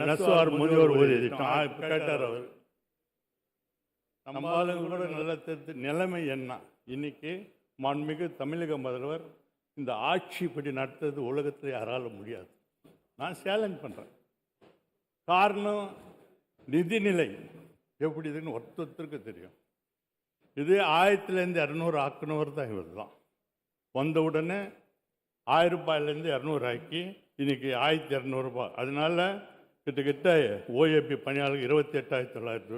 நெசவார் முதியோர் ஊதிய திட்டம் கேட்டார் அவர். நம்ம ஆளுங்களோட கூட நல்ல நிலைமை என்ன? இன்னைக்கு மாண்புமிகு தமிழக முதல்வர் இந்த ஆட்சி இப்படி நடத்துறது உலகத்தில் யாரால முடியாது. நான் சேலஞ்ச் பண்ணுறேன் காரணம் நிதிநிலை எப்படி இதுன்னு ஒருத்தருக்கு தெரியும். இது ஆயிரத்துலேருந்து இரநூறு ஆக்கினவர் தான் இவர் தான் வந்த உடனே ஆயிரம் ரூபாயிலேருந்து இரநூறு ஆக்கி இன்னைக்கு ஆயிரத்தி இரநூறுபா அதனால கிட்டத்தட்ட ஓஏபி பணியாளர்கள் இருபத்தி எட்டாயிரத்தி தொள்ளாயிரத்தி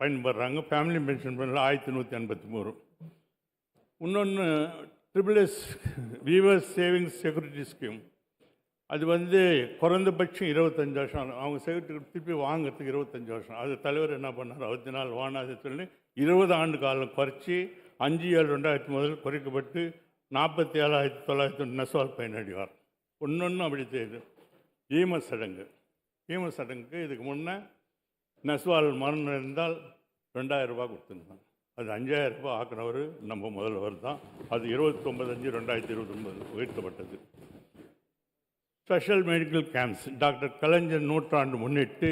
பயன்படுறாங்க. ஃபேமிலி பென்ஷன் பண்ணல ஆயிரத்தி நூற்றி எண்பத்தி மூணு. இன்னொன்று triple S weavers savings security scheme அது வந்து குறைந்தபட்சம் இருபத்தஞ்சு வருஷம். அவங்க செக்யூரிட்டி திருப்பி வாங்குறதுக்கு இருபத்தஞ்சு வருஷம். அது தலைவர் என்ன பண்ணார்? அறுபத்தி நாள் வானாது சொல்லி இருபது ஆண்டு காலம் குறைச்சி அஞ்சு ஏழு ரெண்டாயிரத்தி முதல் குறைக்கப்பட்டு நாற்பத்தி ஏழாயிரத்தி தொள்ளாயிரத்தி நெசவால் பயனடைவார். ஒன்றொன்றும் அப்படி செய்யுது ஈம சடங்கு. ஈம சடங்குக்கு இதுக்கு முன்னே நெஸ்வால் மரணம் இருந்தால் ரெண்டாயிரம் ரூபாய் கொடுத்துருந்தாங்க அது அஞ்சாயிரம் ரூபாய் ஆக்கினவர் நம்ம முதல்வர் தான். அது இருபத்தொம்பது அஞ்சு ரெண்டாயிரத்தி இருபத்தொம்பது உயர்த்தப்பட்டது. Special medical camps. Doctor Kalaignar நூற்றாண்டு முன்னிட்டு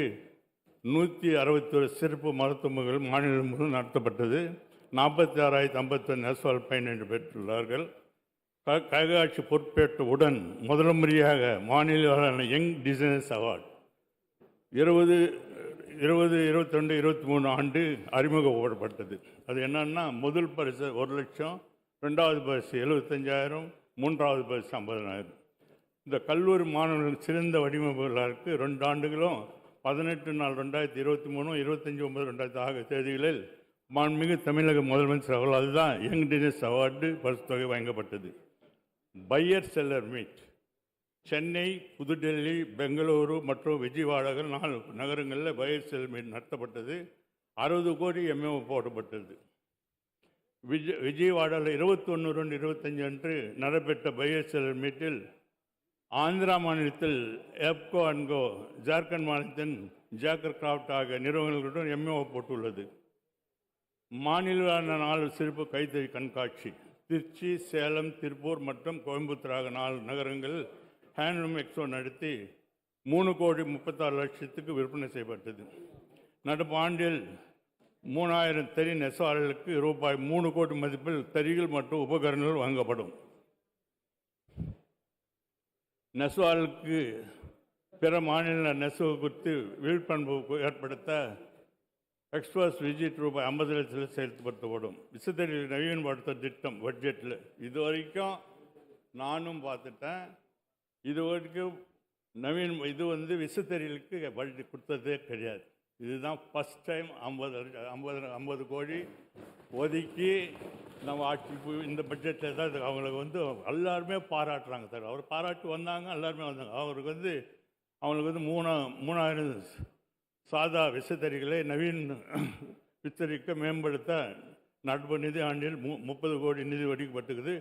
நூற்றி அறுபத்தொரு சிறப்பு மருத்துவமனைகள் மாநிலம் முழு நடத்தப்பட்டது. நாற்பத்தி ஆறாயிரத்தி ஐம்பத்தொன்று நெஸ்வால் பயன் என்று பெற்றுள்ளார்கள். க பொறுப்பேற்றவுடன் முதல் முறையாக மாநில யங் டிசைனர்ஸ் அவார்டு. இருபது இருபது இருபத்திரெண்டு இருபத்தி மூணு ஆண்டு அறிமுகப்படப்பட்டது அது என்னன்னா முதல் பரிசு ஒரு லட்சம் ரெண்டாவது பரிசு எழுபத்தஞ்சாயிரம் மூன்றாவது பரிசு ஐம்பதனாயிரம் இந்த கல்லூரி மாணவர்கள் சிறந்த வடிவமைப்புகளாருக்கு ரெண்டு ஆண்டுகளும் பதினெட்டு நாள் ரெண்டாயிரத்தி இருபத்தி மூணு இருபத்தஞ்சி ஒன்பது ரெண்டாயிரத்தி ஆகிய தேதிகளில் மாண்புமிகு தமிழக முதலமைச்சர் அவர்கள் அதுதான் யங் டினஸ் அவார்டு பரிசு தொகை வழங்கப்பட்டது. Buyer seller meet Chennai Pudhu Delhi Bengaluru மற்றும் விஜயவாடாவில் நாலு நகரங்களில் பையர் செல்லர் மீட் நடத்தப்பட்டது அறுபது கோடி எம்ஏ போடப்பட்டது விஜய் விஜயவாடாவில் இருபத்தொன்று ரெண்டு இருபத்தஞ்சு அன்று நடைபெற்ற பையர் செல்லர் மீட்டில் ஆந்திரா மாநிலத்தில் எப்கோ அன்கோ ஜார்க்கண்ட் மாநிலத்தின் ஜாக்கர் கிராஃப்ட் ஆகிய நிறுவனங்களுடன் எம்ஏஓ போட்டுள்ளது. மாநில நாலு சிறப்பு கைத்தறி கண்காட்சி. திருச்சி சேலம் திருப்பூர் மற்றும் கோயம்புத்தூர் ஆகிய நாலு நகரங்களில் ஹேண்ட்லூம் எக்ஸ்போ நடத்தி மூணு கோடி முப்பத்தாறு லட்சத்துக்கு விற்பனை செய்யப்பட்டது. நடப்பு ஆண்டில் மூணாயிரம் தறி நெசவாளர்களுக்கு ரூபாய் மூணு கோடி மதிப்பில் தறிகள் மற்றும் உபகரணங்கள் வழங்கப்படும். நெசவாளர்களுக்கு பிற மாநில நெசவு குறித்து விழிப்புணர்வு ஏற்படுத்த எக்ஸ்பிரஸ் விஜிட் ரூபாய் ஐம்பது லட்சத்தில் செயல்படுத்தப்படும். விசைத்தறி நவீனப்படுத்த திட்டம் பட்ஜெட்டில் இது வரைக்கும் நானும் பார்த்துட்டேன். இது வரைக்கும் நவீன் இது வந்து விசைத்தறிகளுக்கு பட்ஜெட் கொடுத்ததே கிடையாது. இதுதான் ஃபஸ்ட் டைம் ஐம்பது ஐம்பது ஐம்பது கோடி ஒதுக்கி நம்ம ஆட்சி இந்த பட்ஜெட்டில் தான் இது அவங்களுக்கு வந்து எல்லாருமே பாராட்டுறாங்க சார். அவர் பாராட்டி வந்தாங்க எல்லாருமே வந்தாங்க. அவருக்கு வந்து அவங்களுக்கு வந்து மூணா மூணாயிரம் சாதா விசைத்தறிகளை நவீன வித்தரிக்க மேம்படுத்த நடப்பு நிதி ஆண்டில் மு முப்பது கோடி நிதி ஒதுக்கப்பட்டிருக்குது.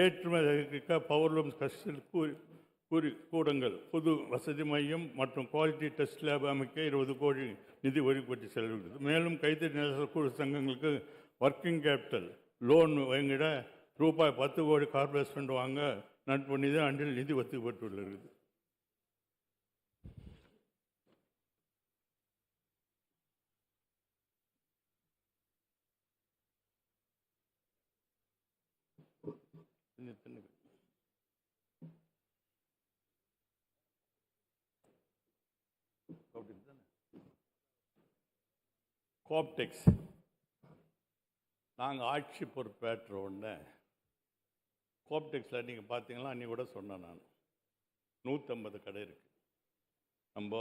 ஏற்றுமதிக்க பவர்லூம் கஸ்டல் கூறி கூறி கூடங்கள் புது வசதி மையம் மற்றும் குவாலிட்டி டெஸ்ட் லேப் அமைக்க இருபது கோடி நிதி ஒதுக்கப்பட்டு செலவிடுகிறது மேலும் கைத்தறி நெசவு குழு சங்கங்களுக்கு ஒர்க்கிங் கேபிட்டல் லோன் வழங்கிட ரூபாய் பத்து கோடி கார்பரேஷன் வாங்க நட்பு நிதி ஆண்டில் நிதி ஒதுக்கப்பட்டுள்ளது. கோப்டெக்ஸ் நாங்கள் ஆட்சி பொறுப்பேற்ற உடனே கோப்டெக்ஸில் நீங்கள் பார்த்தீங்களா அன்னி கூட சொன்னேன் நான். நூற்றம்பது கடை இருக்குது நம்ம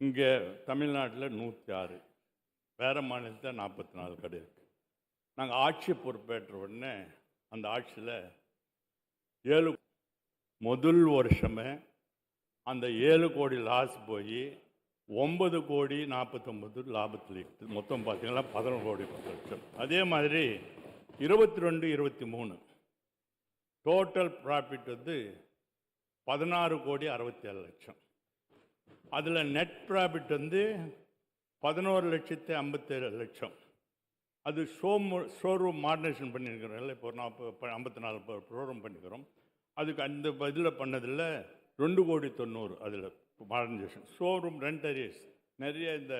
இங்கே தமிழ்நாட்டில் நூற்றி ஆறு வேறு மாநிலத்தில் நாற்பத்தி நாலு கடை இருக்குது நாங்கள் ஆட்சி பொறுப்பேற்ற உடனே அந்த ஆட்சியில் ஏழு முதல் வருஷமே அந்த ஏழு கோடி லாஸ் போய் ஒன்பது கோடி நாற்பத்தொம்பது லாபத்தில் இருக்குது. மொத்தம் பார்த்தீங்கன்னா பதினொன்று கோடி பத்து லட்சம். அதே மாதிரி இருபத்தி ரெண்டு இருபத்தி மூணு டோட்டல் ப்ராஃபிட் வந்து பதினாறு கோடி அறுபத்தி ஏழு லட்சம். அதில் நெட் ப்ராஃபிட் வந்து பதினோரு லட்சத்தி ஐம்பத்தேழு லட்சம். அது ஷோம் ஷோரூம் மாடர்னேஷன் பண்ணியிருக்கிறோம்ல இப்போ நாற்பது ஐம்பத்தி நாலு ப்ரோக்ராம் பண்ணிக்கிறோம். அதுக்கு அந்த இதில் பண்ணதில் ரெண்டு கோடி தொண்ணூறு அதில் மாடர்னைசேஷன். ஷோரூம் ரெண்டரியர்ஸ் நிறைய இந்த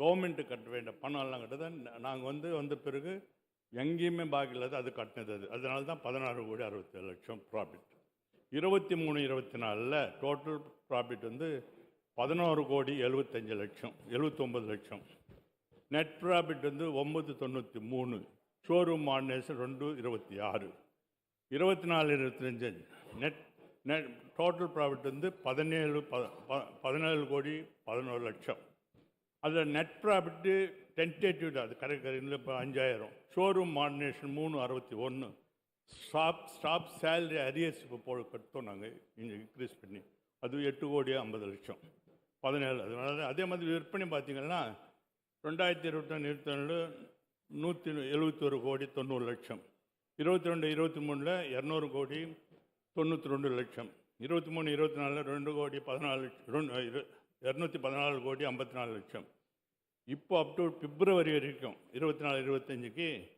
கவர்மெண்ட்டு கட்ட வேண்டிய பணம் எல்லாம் கட்டது நாங்கள் வந்து வந்த பிறகு எங்கேயுமே பாக்கி இல்லாத அது கட்டினது அது. அதனால தான் பதினாறு கோடி அறுபத்தேழு லட்சம் ப்ராஃபிட் இருபத்தி மூணு இருபத்தி நாலில் டோட்டல் ப்ராஃபிட் வந்து பதினோரு கோடி எழுபத்தஞ்சு லட்சம் எழுபத்தொம்பது லட்சம். நெட் ப்ராஃபிட் வந்து ஒம்பது தொண்ணூற்றி மூணு ஷோரூம் மாடினேஷன் ரெண்டு இருபத்தி ஆறு. இருபத்தி நாலு இருபத்தஞ்சு நெட் நெட் டோட்டல் ப்ராஃபிட் வந்து பதினேழு ப பதினேழு கோடி பதினோரு லட்சம். அதில் நெட் ப்ராஃபிட்டு டென்டேட்டிவ் தான். அது கரெக்ட் கரெக்டில் இப்போ அஞ்சாயிரம். ஷோரூம் மாடினேஷன் மூணு அறுபத்தி ஒன்று ஸ்டாப் ஸ்டாப் சேலரி அரியர்ஸ் இப்போ போ கட்டோம் நாங்கள் இங்கே இன்க்ரீஸ் பண்ணி. அது எட்டு கோடி ஐம்பது லட்சம். பதினேழு. அதனால அதே மாதிரி விற்பனை பார்த்தீங்கன்னா ரெண்டாயிரத்தி இருபத்தொன்று இருபத்தொன்று நூற்றி எழுபத்தொரு கோடி தொண்ணூறு லட்சம். இருபத்தி ரெண்டு இருபத்தி மூணில் இரநூறு கோடி தொண்ணூற்றி ரெண்டு லட்சம். இருபத்தி மூணு இருபத்தி நாலில் ரெண்டு கோடி பதினாலு லட்சம். ரெண்டு இரு- இரநூத்தி பதினாலு கோடி ஐம்பத்தி நாலு லட்சம். இப்போ அப் டு பிப்ரவரி வரைக்கும் இருபத்தி நாலு இருபத்தஞ்சிக்கு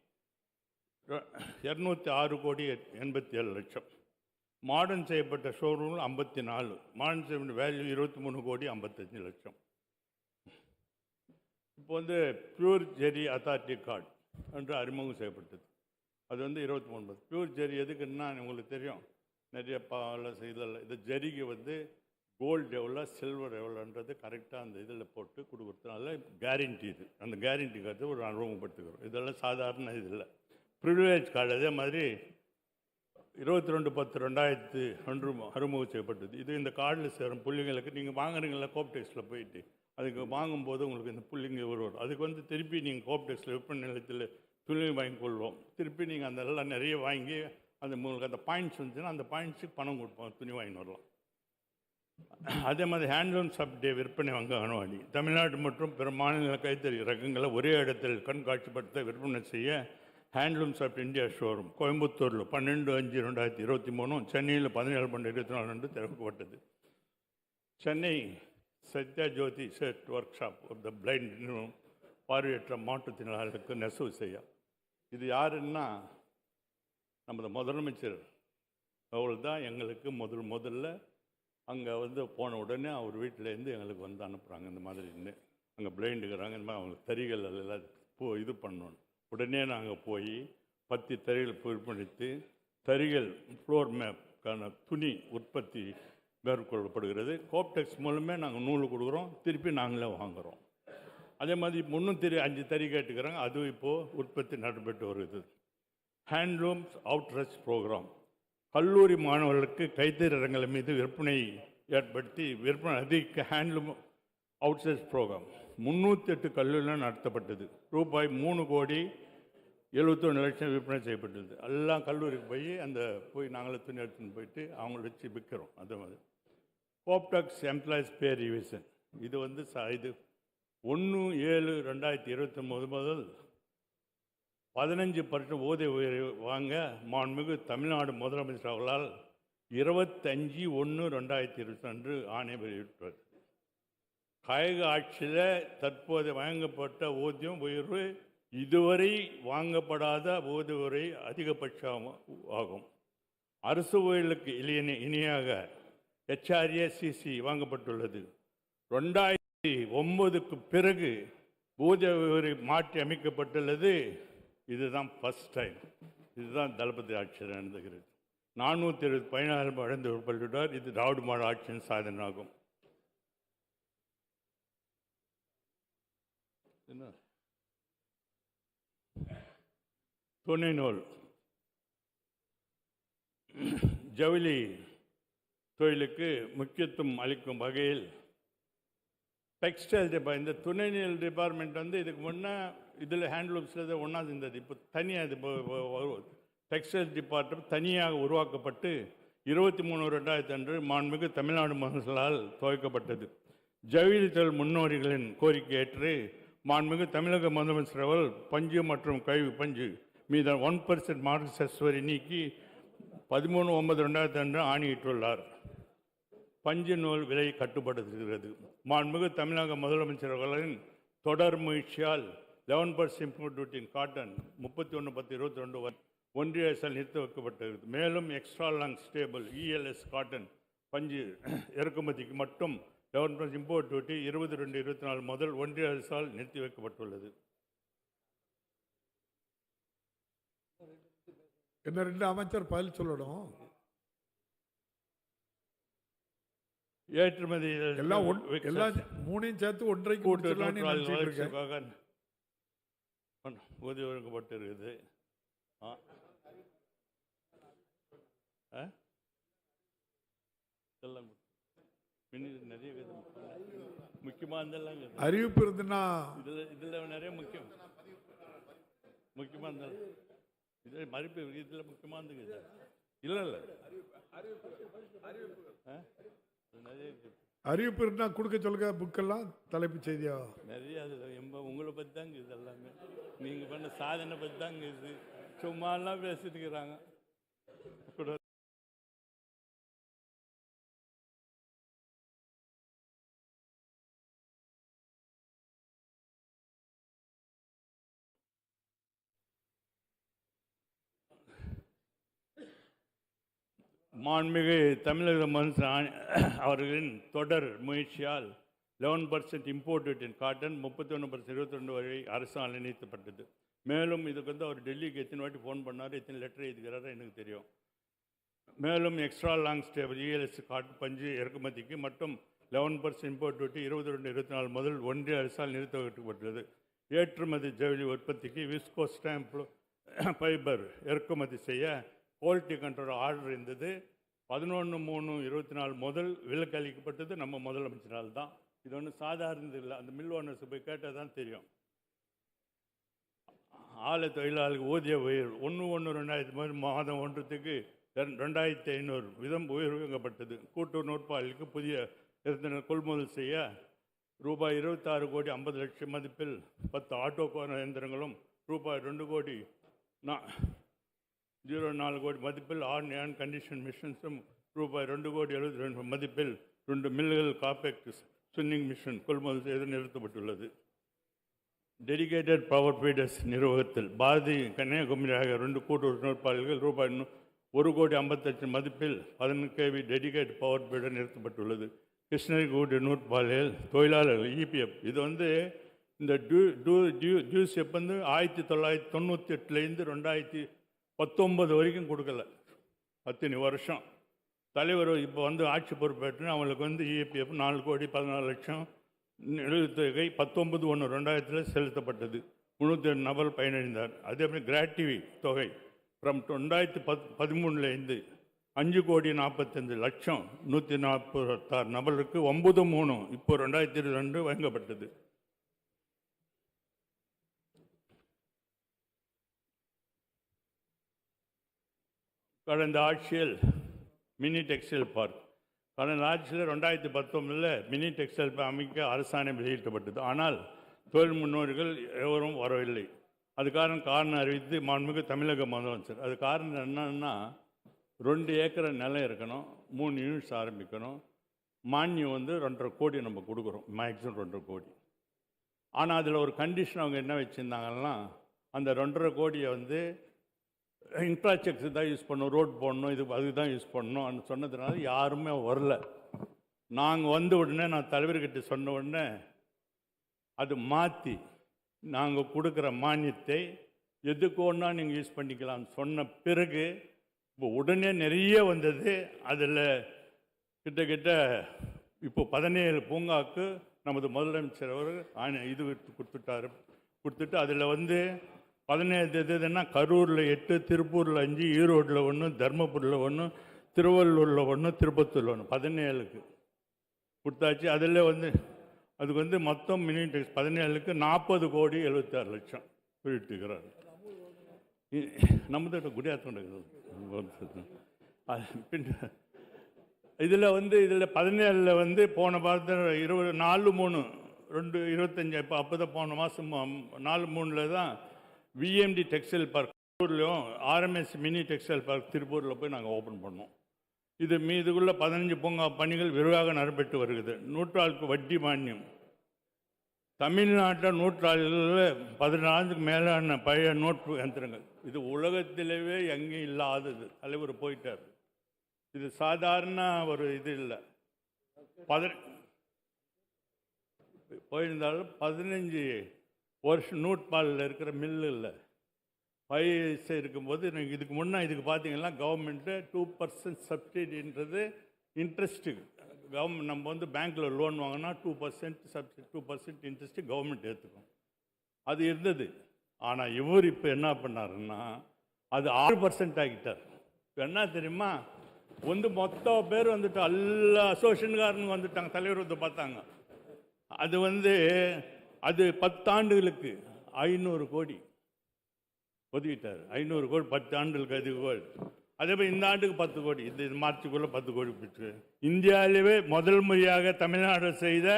இரநூத்தி ஆறு கோடி எட்- எண்பத்தி ஏழு லட்சம். மாடர்ன் செய்யப்பட்ட ஷோரூம் ஐம்பத்தி நாலு. மாடர்ன் செய்யப்பட்ட வேல்யூ இருபத்தி மூணு கோடி ஐம்பத்தஞ்சு லட்சம். இப்போ வந்து பியூர் ஜெரி அத்தாரிட்டி கார்டு என்று அறிமுகம் செய்யப்பட்டது. அது வந்து இருபத்தி ஒன்பது பியூர் ஜெரி எதுக்குன்னா உங்களுக்கு தெரியும் நிறைய பால இதில் இது ஜெரிக்கு வந்து கோல்டு எவ்வளோ சில்வர் எவ்வளோன்றது கரெக்டாக அந்த இதில் போட்டு கொடுக்குறதுனால கேரண்டி இது. அந்த கேரண்டி கார்டு ஒரு அனுபவப்படுத்துக்கிறோம் இதெல்லாம் சாதாரண இது இல்லை ப்ரிவிலேஜ் கார்டு அதே மாதிரி இருபத்தி ரெண்டு பத்து ரெண்டாயிரத்து ஒன்று அறிமுகம் செய்யப்பட்டது. இது இந்த கார்டில் சேரும் பிள்ளைங்களுக்கு நீங்கள் வாங்குறீங்களா கோப்டெக்ஸில் போயிட்டு அதுக்கு வாங்கும்போது உங்களுக்கு இந்த புள்ளிங்க வரும் அதுக்கு வந்து திருப்பி நீங்கள் கோப்டெக்ஸில் விற்பனை நிலையத்தில் துணி வாங்கி கொள்வோம் திருப்பி நீங்கள் அந்த எல்லாம் நிறைய வாங்கி அந்த உங்களுக்கு அந்த பாயிண்ட்ஸ் வந்துச்சுன்னா அந்த பாயிண்ட்ஸுக்கு பணம் கொடுப்போம். துணி வாங்கின்னு வரலாம். அதே மாதிரி ஹேண்ட்லூம் சப்டே விற்பனை வங்க அணுவாடி தமிழ்நாடு மற்றும் பிற மாநில கைத்தறி ரகங்களை ஒரே இடத்தில் கண்காட்சிப்படுத்த விற்பனை செய்ய ஹேண்ட்லூம் சாப்ட் இந்தியா ஷோரூம் கோயம்புத்தூரில் பன்னெண்டு அஞ்சு ரெண்டாயிரத்தி இருபத்தி மூணும் சென்னையில் பதினேழு பன்னெண்டு இருபத்தி நாலு ரெண்டு திறக்கப்பட்டது. Chennai Sathya Jothi shirt workshop of the blind பார்வையற்ற மாற்றுத்திறனாளிகளுக்கு நெசவு செய்ய. இது யாருன்னா நமது முதலமைச்சர். அவர் தான் எங்களுக்கு முதல் முதல்ல அங்கே வந்து போன உடனே அவர் வீட்டிலேருந்து எங்களுக்கு வந்து அனுப்புகிறாங்க இந்த மாதிரின்னு அங்கே பிளைண்டுக்கிறாங்க இந்த மாதிரி அவங்க தறிகள் எல்லாம் போ இது பண்ணணும். உடனே நாங்கள் போய் பத்து தறிகள் விற்பனைத்து தறிகள் ஃப்ளோர் மேப்க்கான துணி உற்பத்தி மேற்கொள்ளப்படுகிறது. கோப்டெக்ஸ் மூலமே நாங்கள் நூல் கொடுக்குறோம். திருப்பி நாங்களே வாங்குகிறோம் அதே மாதிரி முன்னும் அஞ்சு தறி கேட்டுக்கிறாங்க. அதுவும் இப்போது உற்பத்தி நடைபெற்று வருகிறது ஹேண்ட்லூம்ஸ் அவுட்ரச் ப்ரோக்ராம் கல்லூரி மாணவர்களுக்கு கைத்தறி ரகங்கள் மீது விற்பனை ஏற்படுத்தி விற்பனை அதிக ஹேண்ட்லூம் அவுட்சைட் ப்ரோக்ராம் முந்நூற்றி எட்டு கல்லூரியில் நடத்தப்பட்டது. ரூபாய் மூணு கோடி எழுபத்தொன்று லட்சம் விற்பனை செய்யப்பட்டது. எல்லாம் கல்லூரிக்கு போய் அந்த போய் நாங்களே துணி எடுத்துன்னு போயிட்டு அவங்கள வச்சு விற்கிறோம் அதே மாதிரி. கோப்டக்ஸ் எம்ப்ளாயிஸ் பே ரிவிஷன் இது வந்து ச இது ஒன்று ஏழு ரெண்டாயிரத்தி இருபத்தொம்போது முதல் பதினஞ்சு பர்சன்ட் ஊதிய உயர்வு வாங்க மாண்புமிகு தமிழ்நாடு முதலமைச்சர் அவர்களால் இருபத்தஞ்சி ஒன்று ரெண்டாயிரத்தி இருபத்தி ரெண்டு ஆணை வெளியிட்டுள்ளது. கழக ஆட்சியில் தற்போது வழங்கப்பட்ட ஊதியம் உயர்வு இதுவரை வாங்கப்படாத ஊதிய உரை அதிகபட்சம் ஆகும். அரசு ஊழலுக்கு இளைய இணையாக ஹெச்ஆர்ஏ சிசி வாங்கப்பட்டுள்ளது. ரெண்டாயிரத்தி ஒன்பதுக்கு பிறகு பூஜை உயர்வை மாற்றி அமைக்கப்பட்டுள்ளது. இதுதான் ஃபஸ்ட் டைம் இதுதான் தளபதி ஆட்சி நடந்துகிறது. நானூற்றி இருபது பதினாறு அடைந்து உட்பட்டுள்ளார் இது திராவிட மாடல் ஆட்சியின் சாதனை ஆகும் என்ன? துணை நூல் ஜவுளி. தொழிலுக்கு முக்கியத்துவம் அளிக்கும் வகையில் டெக்ஸ்டைல் டிபார்ட் இந்த துணைநிலை டிபார்ட்மெண்ட் வந்து இதுக்கு முன்னே இதில் ஹேண்ட்லூம்ஸில் தான் ஒன்றா இருந்தது. இப்போ தனியாக இது டெக்ஸ்டைல் டிபார்ட்மெண்ட் தனியாக உருவாக்கப்பட்டு இருபத்தி மூணு ரெண்டாயிரத்தி அன்று மாண்புமிகு தமிழ்நாடு மகசூலால் துவைக்கப்பட்டது. ஜவுளி தொழில் முன்னோடிகளின் கோரிக்கை ஏற்று மாண்புமிகு தமிழக முதலமைச்சர் அவர்கள் பஞ்சு மற்றும் கழிவு பஞ்சு மீதான ஒன் பர்சன்ட் மார்க் சஸ்வரி நீக்கி பதிமூணு ஒன்பது ரெண்டாயிரத்தி அன்று ஆணையிட்டுள்ளார். பஞ்சு நூல் விலை கட்டுப்படுத்துகிறது. மாண்புமிகு தமிழக முதலமைச்சர் அவர்களின் தொடர் முயற்சியால் லெவன் பர்சன்ட் டூட்டின் காட்டன் முப்பத்தி ஒன்று பத்து இருபத்தி ரெண்டு ஒன்றிய அரசால் நிறுத்தி வைக்கப்பட்டிருக்கிறது. மேலும் extra long staple ELS cotton பஞ்சு இறக்குமதிக்கு மட்டும் லெவன் பர்சன்ட் இம்போர்ட் டியூட்டி இருபது ரெண்டு இருபத்தி நாலு முதல் ஒன்றிய அரசால் நிறுத்தி வைக்கப்பட்டுள்ளது. என்ன ரெண்டு அமைச்சர் பதில் சொல்லணும்? ஏற்றுமதி எல்லாம் எல்லாம் மூணையும் சேர்த்து ஒன்றைக்கு பண்ண- ஊதிய வழங்கப்பட்டு இருக்குது நிறைய இருக்குது. முக்கியமா இருந்தெல்லாம் இருக்குது. அறிவிப்பு இருந்துன்னா இதுல இதுல நிறைய முக்கியம். முக்கியமா இருந்தால் இது மறுப்பு இதுல முக்கியமா இருந்துக்குது இல்ல இல்ல. நிறைய இருக்குது அறிவிப்பு இருந்தா கொடுக்க சொல்லுங்க புக்கெல்லாம் தலைப்புச் செய்தியா? நிறைய அதில் எம்ப உங்களை பற்றி தாங்க இது எல்லாமே. நீங்கள் பண்ண சாதனை பற்றி தாங்க இது. சும்மாலாம் பேசிட்டு இருக்கிறாங்க. மாண்புமிகு தமிழக மனுஷன் ஆணி- அவர்களின் தொடர் முயற்சியால் eleven percent imported in cotton முப்பத்தி பர்சன்ட் இருபத்தி ரெண்டு வரை அரசால் நிர்ணயிக்கப்பட்டது மேலும் இதுக்கு வந்து அவர் டெல்லிக்கு எத்தனை வாட்டி ஃபோன் பண்ணார் எத்தனை லெட்டர் எழுதுகிறாரோ எனக்கு தெரியும். மேலும் எக்ஸ்ட்ரா லாங் ஸ்டேபிள் இஎல்எஸ் காட்டு பஞ்சு இறக்குமதிக்கு மற்றும் லெவன் பர்சன்ட் இம்போர்ட் விட்டு இருபது ரெண்டு இருபத்தி நாலு முதல் ஒன்றிய அரசால் நிறுத்தப்பட்டுள்ளது. ஏற்றுமதி ஜவுளி உற்பத்திக்கு விஸ்கோ ஸ்டாம்ப் ஃபைபர் இறக்குமதி செய்ய குவாலிட்டி கண்ட்ரோல் ஆர்டர் இருந்தது. பதினொன்று மூணு இருபத்தி நாலு முதல் விலக்கு அளிக்கப்பட்டது நம்ம முதலமைச்சரால் தான். இது ஒன்றும் சாதாரணது இல்லை. அந்த மில் ஓனர்ஸ் போய் கேட்டால் தான் தெரியும். ஆலை தொழிலாளர்கள் ஊதிய உயர்வு. ஒன்று ஒன்று ரெண்டாயிரத்தி மூணு மாதம் ஒன்றத்துக்கு ரெண்- ரெண்டாயிரத்தி ஐநூறு விதம் உயர்வுங்கப்பட்டது. கூட்டுறவு நூற்பாலுக்கு புதிய இயந்திரங்கள் கொள்முதல் செய்ய ரூபாய் இருபத்தாறு கோடி ஐம்பது லட்சம் மதிப்பில் பத்து ஆட்டோ இயந்திரங்களும் ரூபாய் ரெண்டு கோடி நான் ஜீரோ நாலு கோடி மதிப்பில் ஆன் ஏன் கண்டிஷன் மிஷின்ஸும் ரூபாய் ரெண்டு கோடி எழுபத்தி ரெண்டு மதிப்பில் ரெண்டு மில்லுகள் காப்பெக்ட் ஸ்வின்னிங் மிஷின் கொள்முதல் செய்து நிறுத்தப்பட்டுள்ளது. டெடிகேட்டட் பவர் ஃபீடர்ஸ் நிர்வாகத்தில் பாரதி கன்னியாகுமரி ஆகிய ரெண்டு கூட்டுறவு நூற்பாடுகள் ரூபாய் ஒரு கோடி ஐம்பத்தஞ்சு மதிப்பில் பதினொன்று கேவி டெடிகேட் பவர் ஃபீடர் நிறுத்தப்பட்டுள்ளது. கிருஷ்ணகிரி கூட்டு நூற்பாலையில் தொழிலாளர்கள் இபிஎஃப் இது வந்து இந்த டியூ டியூ டியூ டியூஸ் எப்போ வந்து ஆயிரத்தி தொள்ளாயிரத்தி தொண்ணூற்றி எட்டுலேருந்து ரெண்டாயிரத்தி பத்தொம்பது வரைக்கும் கொடுக்கல. அத்தனை வருஷம். தலைவர் இப்போ வந்து ஆட்சி பொறுப்பேற்று அவங்களுக்கு வந்து இஎப்பிஎஃப் நாலு கோடி பதினாலு லட்சம். நிலுவைத்தொகை பத்தொன்பது ஒன்று ரெண்டாயிரத்தில் செலுத்தப்பட்டது. முந்நூற்றி ரெண்டு நபர் பயனடைந்தார். அதே மாதிரி கிராட்டிவி தொகை ஃப்ரம் ரெண்டாயிரத்தி பத் பதிமூணுலேருந்து அஞ்சு கோடி நாற்பத்தஞ்சு லட்சம் நூற்றி நாற்பத்தாறு நபருக்கு ஒன்பது மூணு இப்போ ரெண்டாயிரத்தி இருபது ரெண்டு வழங்கப்பட்டது. கடந்த ஆட்சியில் மினி டெக்ஸ்டைல் பார்க் கடந்த ஆட்சியில் ரெண்டாயிரத்தி பத்தொன்பதில் மினி டெக்ஸ்டைல் பார்க் அமைக்க அரசாணை வெளியிட்டப்பட்டது. ஆனால் தொழில் முன்னோர்கள் எவரும் வரவில்லை. அது காரணம் காரணம் அறிவித்து மாண்புமிகு தமிழக முதலமைச்சர். அது காரணம் என்னன்னா ரெண்டு ஏக்கரை நிலம் இருக்கணும் மூணு யூனிட்ஸ் ஆரம்பிக்கணும். மானியம் வந்து ரெண்டரை கோடி நம்ம கொடுக்குறோம். மேக்ஸிமம் ரெண்டரை கோடி. ஆனால் அதில் ஒரு கண்டிஷன் அவங்க என்ன வச்சுருந்தாங்கன்னா அந்த ரெண்டரை கோடியை வந்து இன்ஃப்ராஸ்ட்ரக்சர் தான் யூஸ் பண்ணணும் ரோட் போடணும் இது அதுக்கு தான் யூஸ் பண்ணணும் சொன்னதுனால யாருமே வரல. நாங்கள் வந்த உடனே நான் தலைவர்கிட்ட சொன்ன உடனே அது மாற்றி நாங்கள் கொடுக்குற மானியத்தை எதுக்கு ஒன்றா நீங்கள் யூஸ் பண்ணிக்கலாம்னு சொன்ன பிறகு இப்போ உடனே நிறைய வந்தது. அதில் கிட்டக்கிட்ட இப்போ பதினேழு பூங்காவுக்கு நமது முதலமைச்சர் அவர் ஆணை இது கொடுத்துட்டாரு. கொடுத்துட்டு அதில் வந்து பதினேழு எதுன்னா கரூரில் எட்டு திருப்பூரில் அஞ்சு ஈரோட்டில் ஒன்று தர்மபுரியில் ஒன்று திருவள்ளூரில் ஒன்று திருப்பத்தூரில் ஒன்று பதினேழுக்கு கொடுத்தாச்சு. அதில் வந்து அதுக்கு வந்து மொத்தம் மினி டெக்ஸ் பதினேழுக்கு நாற்பது கோடி எழுபத்தாறு லட்சம் குறிப்பிட்டுக்கிறார் நம்மதோட குடியாத்தோட பின் இதில் வந்து இதில் பதினேழில் வந்து போன வாரத்தில் இருபது நாலு மூணு ரெண்டு இருபத்தஞ்சி இப்போ அப்போ தான் போன மாதம் நாலு மூணில் தான் விஎம்டி டெக்ஸ்டைல் பார்க் திருப்பூர்லேயும் ஆர்எம்எஸ் மினி டெக்ஸ்டைல் பார்க் திருப்பூரில் போய் நாங்கள் ஓப்பன் பண்ணோம். இது மீதுக்குள்ள பதினஞ்சு பூங்கா பணிகள் விரிவாக நடைபெற்று வருகிறது. நூற்றாளுக்கு வட்டி மானியம். தமிழ்நாட்டில் நூற்றாளில் பதினாலுக்கு மேலான பழைய நோட்டு யந்திரங்கள் இது உலகத்திலேயே எங்கேயும் இல்லாதது. தலைவர் போயிட்டார். இது சாதாரண ஒரு இது இல்லை. பத போயிருந்தாலும் பதினஞ்சு வருஷம் நூட்பாலில் இருக்கிற மில்லு இல்லை வயசு இருக்கும்போது நீங்கள் இதுக்கு முன்னே இதுக்கு பார்த்தீங்கன்னா கவர்மெண்ட்டு டூ பர்சன்ட் சப்சிடின்றது இன்ட்ரெஸ்ட்டு. கவர்மெண்ட் நம்ம வந்து பேங்க்கில் லோன் வாங்கினா டூ பர்சன்ட் சப்சி டூ பர்சன்ட் இன்ட்ரெஸ்ட்டு கவர்மெண்ட் ஏற்றுக்கும் அது இருந்தது. ஆனால் இவர் இப்போ என்ன பண்ணாருன்னா அது ஆறு பர்சன்ட் ஆகிட்டார். இப்போ என்ன தெரியுமா? வந்து மொத்த பேர் வந்துட்டு எல்லா அசோசியேஷன்காரனுங்க வந்துட்டாங்க தலைவர் வந்து பார்த்தாங்க. அது வந்து அது பத்தாண்டுகளுக்கு ஐநூறு கோடி ஒதுக்கிட்டார். ஐநூறு கோடி பத்து ஆண்டுகளுக்கு அதிக கோடி. அதே மாதிரி இந்த ஆண்டுக்கு பத்து கோடி. இந்த இது மார்ச்சுக்குள்ளே பத்து கோடி பெற்று. இந்தியாவிலேயே முதல் முறையாக தமிழ்நாடு செய்த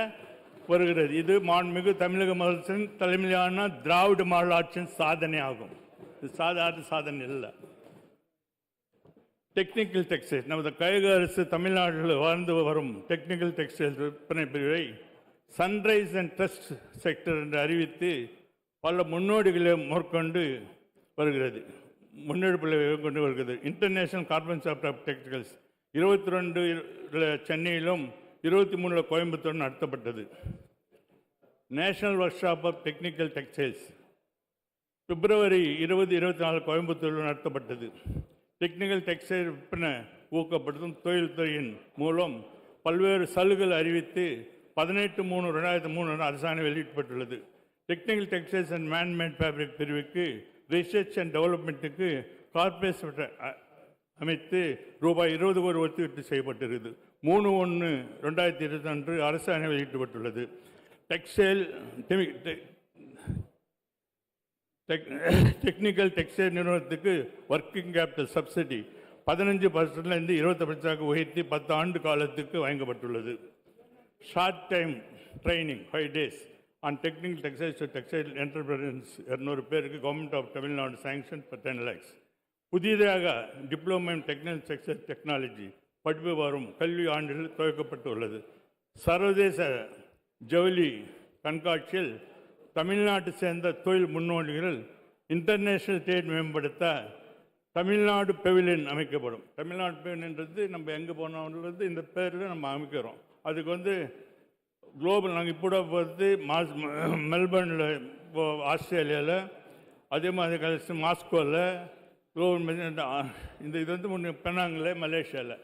வருகிறது. இது மாண்புமிகு தமிழக முதலமைச்சரின் தலைமையிலான திராவிட மாடல் ஆட்சியின் சாதனை ஆகும் இது சாதாரண சாதனை இல்லை டெக்னிக்கல் டெக்ஸ்டைல் நமது கழக அரசு தமிழ்நாட்டில் வாழ்ந்து வரும் டெக்னிக்கல் டெக்ஸ்டைல் விற்பனை பிரிவை சன்ரைஸ் அண்ட் ட்ரஸ்ட் செக்டர் என்று அறிவித்து பல முன்னோடிகளை மேற்கொண்டு வருகிறது. முன்னெடுப்பில் கொண்டு வருகிறது. International carbon soft of technicals இருபத்தி ரெண்டு சென்னையிலும் இருபத்தி மூணில் கோயம்புத்தூர் நடத்தப்பட்டது. National workshop of technical textiles February இருபது இருபத்தி நாலு கோயம்புத்தூரில் நடத்தப்பட்டது. டெக்னிக்கல் டெக்ஸ்டைல் விற்பனை ஊக்கப்படுத்தும் தொழில்துறையின் மூலம் பல்வேறு சலுகைகள் அறிவித்து பதினெட்டு மூணு ரெண்டாயிரத்தி மூணு அரசாணை வெளியிடப்பட்டுள்ளது. Technical textiles and manmade fabric பிரிவுக்கு ரிசர்ச் அண்ட் டெவலப்மெண்ட்டுக்கு கார்பரேஷன் அமைத்து ரூபாய் இருபது கோடி ஒதுக்கீட்டு செய்யப்பட்டிருக்குது. மூணு ஒன்று ரெண்டாயிரத்தி இருபத்தி அன்று அரசாணை வெளியிடப்பட்டுள்ளது. டெக்ஸ்டைல் டெமி- டெக் டெக்னிக்கல் டெக்ஸ்டைல் நிறுவனத்துக்கு ஒர்க்கிங் கேபிட்டல் சப்சிடி பதினஞ்சு பர்சன்ட்லேருந்து இருபத்தி பர்சன்டாக உயர்த்தி பத்து ஆண்டு காலத்துக்கு வழங்கப்பட்டுள்ளது. Short time training five days on technical textiles textile entrepreneurs இரநூறு பேருக்கு government of Tamil Nadu sanction for ten lakhs புதிதாக diploma in technical textile technology படிப்பு வரும் கல்வி ஆண்டில் துவக்கப்பட்டுள்ளது. சர்வதேச ஜவுளி கண்காட்சியில் தமிழ்நாட்டை சேர்ந்த தொழில் முன்னோடிகள் இன்டர்நேஷ்னல் ட்ரேட் மேம்படுத்த தமிழ்நாடு பெவிலியன் அமைக்கப்படும். தமிழ்நாடு பெவிலியன்றது நம்ம எங்கே போனோம்ன்றது இந்த பேரில் நம்ம அமைக்கிறோம். அதுக்கு வந்து குளோபல் நாங்கள் இப்போ பார்த்து மாஸ் மெல்பர்னில் இப்போ ஆஸ்திரேலியாவில் அதே மாதிரி கழிச்சு மாஸ்கோவில் குளோபல் இந்த இது வந்து முன்ன பெனாங்கில் மலேசியாவில்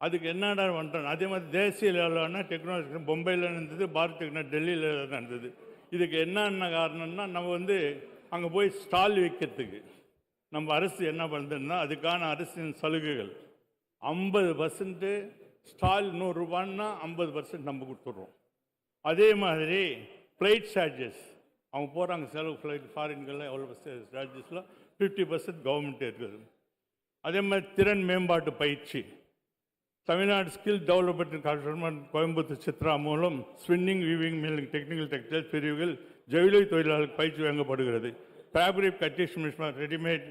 அதுக்கு என்னடா பண்ணுறோம் அதே மாதிரி தேசிய லெவலான டெக்னாலஜி பொம்பையில் இருந்தது பாரத் டெல்லியில் நடந்தது. இதுக்கு என்னென்ன காரணம்னா நம்ம வந்து அங்கே போய் ஸ்டால் வைக்கிறதுக்கு. நம்ம அரசு என்ன பண்ணுறதுன்னா அதுக்கான அரசின் சலுகைகள். ஐம்பது பர்சன்ட்டு ஸ்டால் நூறுரூபான்னா ஐம்பது பர்சன்ட் நம்ம கொடுத்துட்றோம். அதே மாதிரி ஃப்ளைட் சார்ஜஸ் அவங்க போகிறாங்க செலவு ஃப்ளைட் ஃபாரின்களில் எவ்வளோ சார்ஜஸ்லாம் ஃபிஃப்டி பர்சன்ட் கவர்மெண்ட் இருக்குது. அதே மாதிரி திறன் மேம்பாட்டு பயிற்சி. Tamil Nadu skill development corporation Coimbatore SITRA மூலம் spinning weaving milling technical textile பிரிவுகள் ஜவுளி தொழிலாளர்களுக்கு பயிற்சி வழங்கப்படுகிறது. Fabric cutting machine readymade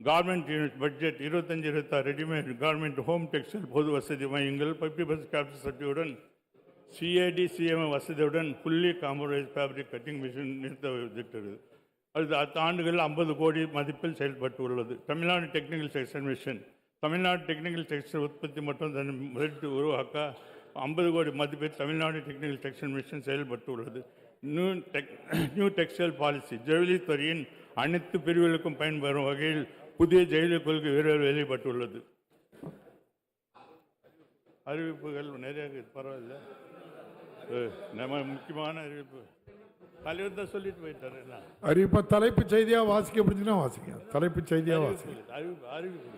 garment unit budget இருபத்தஞ்சு இருபத்தாறு ரெடிமேட் கார்மெண்ட் ஹோம் டெக்ஸ்டைல் பொது வசதி மையங்கள் fifty percent capital CAD CM வசதியுடன் fully compromise fabric cutting machine நிறுத்த திட்டது அது அத்த ஆண்டுகளில் ஐம்பது கோடி மதிப்பில் செயல்பட்டு உள்ளது Tamil Nadu technical textile mission Tamil Nadu technical textile உற்பத்தி மற்றும் தன் முதலீட்டு உருவாக்க ஐம்பது கோடி மதிப்பில் தமிழ்நாடு டெக்னிக்கல் டெக்ஸ்டைல் மிஷன் செயல்பட்டு உள்ளது new tech new textile policy ஜவுளி துறையின் அனைத்து பிரிவுகளுக்கும் பயன்பெறும் வகையில் புதிய ஜவுளி கொள்கை விரைவில் வெளியிடப்பட்டுள்ளது அறிவிப்புகள் நிறைய பரவாயில்ல. நம்ம முக்கியமான அறிவிப்பு. தலைவர் தான் சொல்லிட்டு போயிட்டாரு அறிவிப்பா தலைப்பு செய்தியா வாசிக்க முடிஞ்சுன்னா வாசிங்க தலைப்பு செய்தியா வாசிங்க அறிவிப்பு அறிவிப்பு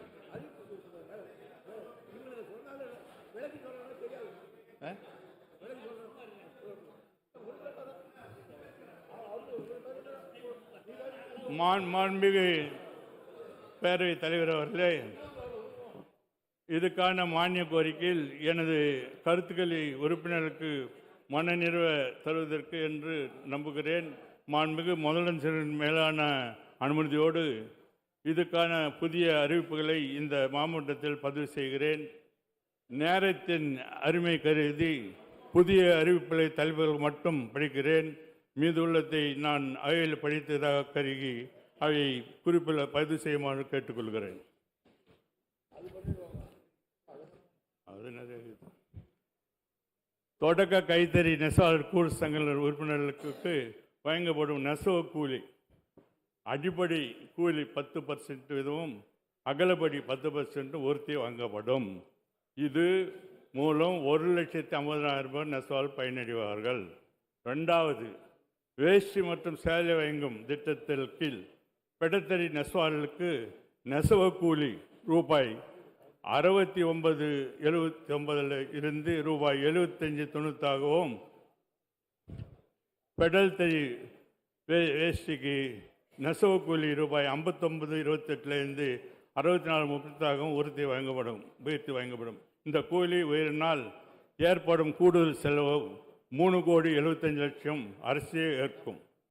மாண்புமிகு பேரவைத் தலைவர் அவர்களே இதுக்கான மானிய கோரிக்கையில் எனது கருத்துக்களை உறுப்பினருக்கு மனநிறுவ தருவதற்கு என்று நம்புகிறேன். மாண்புமிகு முதலமைச்சரின் மேலான அனுமதியோடு இதுக்கான புதிய அறிவிப்புகளை இந்த மாவட்டத்தில் பதிவு செய்கிறேன். நேரத்தின் அருமை கருதி புதிய அறிவிப்புகளை தலைவர்கள் மட்டும் படிக்கிறேன். மீதுள்ளத்தை நான் அவையில் படித்ததாக கருகி அவை குறிப்பில் பதிவு செய்யுமாறு கேட்டுக்கொள்கிறேன். அது நிறைய தொடக்க கைத்தறி நெசவாளர் கூர் சங்க உறுப்பினர்களுக்கு வழங்கப்படும் நெசவு கூலி அடிப்படை கூலி பத்து பர்சன்ட் விதமும் அகலப்படி பத்து பர்சன்ட் ஒருத்தி வாங்கப்படும். இது மூலம் ஒரு லட்சத்தி ஐம்பதாயிரம் ரூபாய் நெசவால் பயனடைவார்கள். ரெண்டாவது வேஷ்டி மற்றும் சேலை வழங்கும் திட்டத்தில் கீழ் பெடத்தறி நெசவாளர்களுக்கு நெசவ கூலி ரூபாய் அறுபத்தி ஒன்பது எழுபத்தி ஒன்பதில் இருந்து ரூபாய் எழுபத்தஞ்சு தொண்ணூத்தாகவும் பெடல் தறி வே வேஷ்டிக்கு நெசவு கூலி ரூபாய் ஐம்பத்தொம்பது இருபத்தெட்டுலேருந்து அறுபத்தி நாலு முப்பத்தாகவும் உறுதி வழங்கப்படும் உயர்த்தி வழங்கப்படும். இந்த கூலி உயிரினால் ஏற்படும் கூடுதல் செலவு மூணு கோடி எழுபத்தஞ்சு லட்சம் அரசே ஏற்கும்.